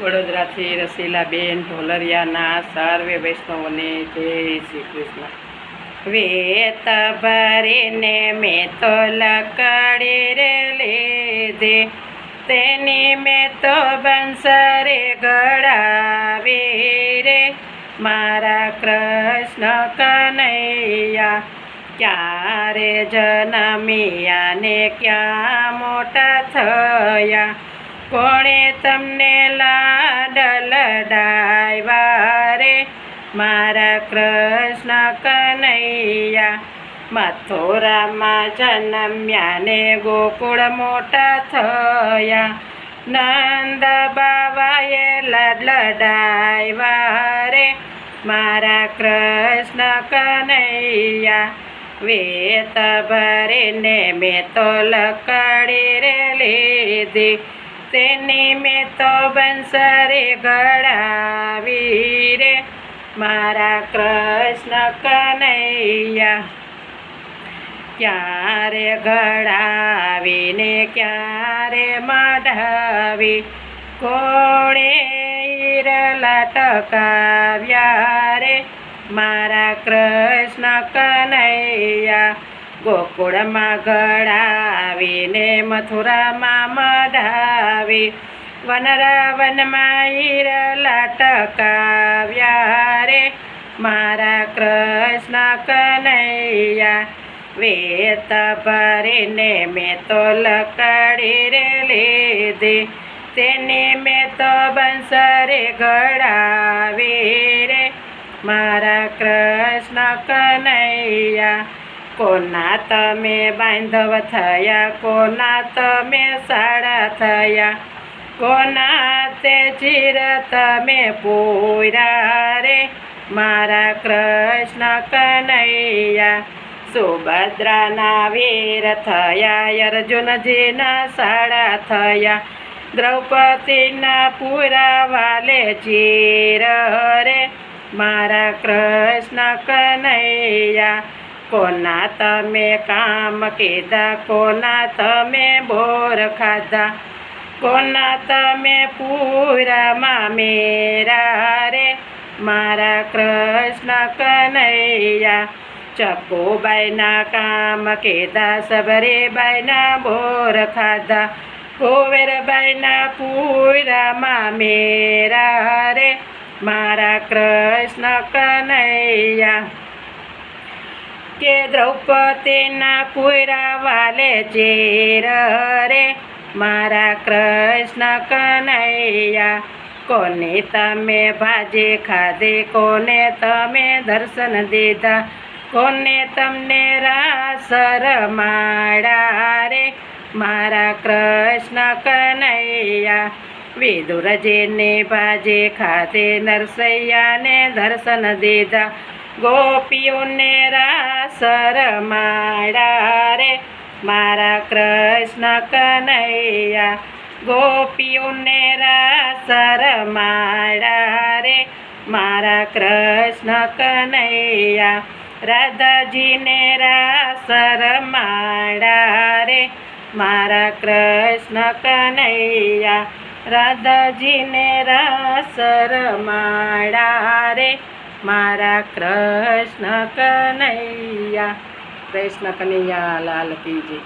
વડોદરાથી રસીલાબેન ઢોલરિયાના સર્વે વૈષ્ણવોને જય શ્રી કૃષ્ણ. વેત ભરીને મેં તો લકડી રે લીધી, તેની મેં તો બંસરે ગળાવી રે. મારા કૃષ્ણ કનૈયા, ક્યારે જન્મ્યા ને ક્યાં મોટા થયા? કોણે તમને લાડ ડાયવા રે? મારા કૃષ્ણ કનૈયા, મથુરામાં જન્મ્યા ને ગોકુળ મોટા થયા. નંદ બાબાએ લાડ લડાવ્યા રે? મારા કૃષ્ણ કનૈયા વેત ભરીને મેં તો લકડી રે લીધી. તેની મેં તો બંસરે ગળાવી રે મારા કૃષ્ણ કનૈયા, ક્યારે ગળાવીને, ક્યારે મઢાવી? કોણે ઈરલા ટકાવ્યા રે? મારા કૃષ્ણ કનૈયા, ગોકુળમાં ગળાવીને મથુરામાં મઢાવી વનરાવનમાં ઈરલા ટકાવ્યા રે મારા કૃષ્ણ કનૈયા વેત ભરીને મેં તો લકડી રે લીધી. તેની મેં તો બંસરે ગળાવી રે. મારા કૃષ્ણ કનૈયા કોના તમે બાંધવ થયા, કોના તમે સાડા થયા? કોના તે ચીર તમે પૂરા રે? મારા કૃષ્ણ કનૈયા, સુભદ્રાના વીર થયા, અર્જુનજીના સાડા થયા. દ્રૌપદીના પૂરા વાલે ચીર રે? મારા કૃષ્ણ કનૈયા કોના તમે કામ કીધા, કોના તમે બોર ખાધા, કોના તમે પૂરામાં મેરા રે મારા કૃષ્ણ કનૈયા, ચકુબાઈના કામ કીધા, સબરીબાઈના બોર ખાધા કુંવરબાઈના પૂરામાં મેરા રે મારા કૃષ્ણ કનૈયા. કે દ્રૌપદીના પૂરા વાલે ચેર રે મારા કૃષ્ણ કનૈયા, કોને તમે ભાજે ખાધે? કોને તમે દર્શન દીધા? કોને તમને રાસ રમાડા રે? મારા કૃષ્ણ કનૈયા વિદુરજીને ભાજે ખાતે નરસૈયાને દર્શન દીધા. ગોપીઓને રાસર રમાડા રે મારા કૃષ્ણ કનૈયા. ગોપીઓને રાસર રમાડા રે મારા કૃષ્ણ કનૈયા. રાધાજીને રાસર રમાડા રે મારા કૃષ્ણ કનૈયા. રાધાજીને રાસર રમાડા રે મારા કૃષ્ણ કનૈયા કૃષ્ણ કનૈયા લાલ કી જય.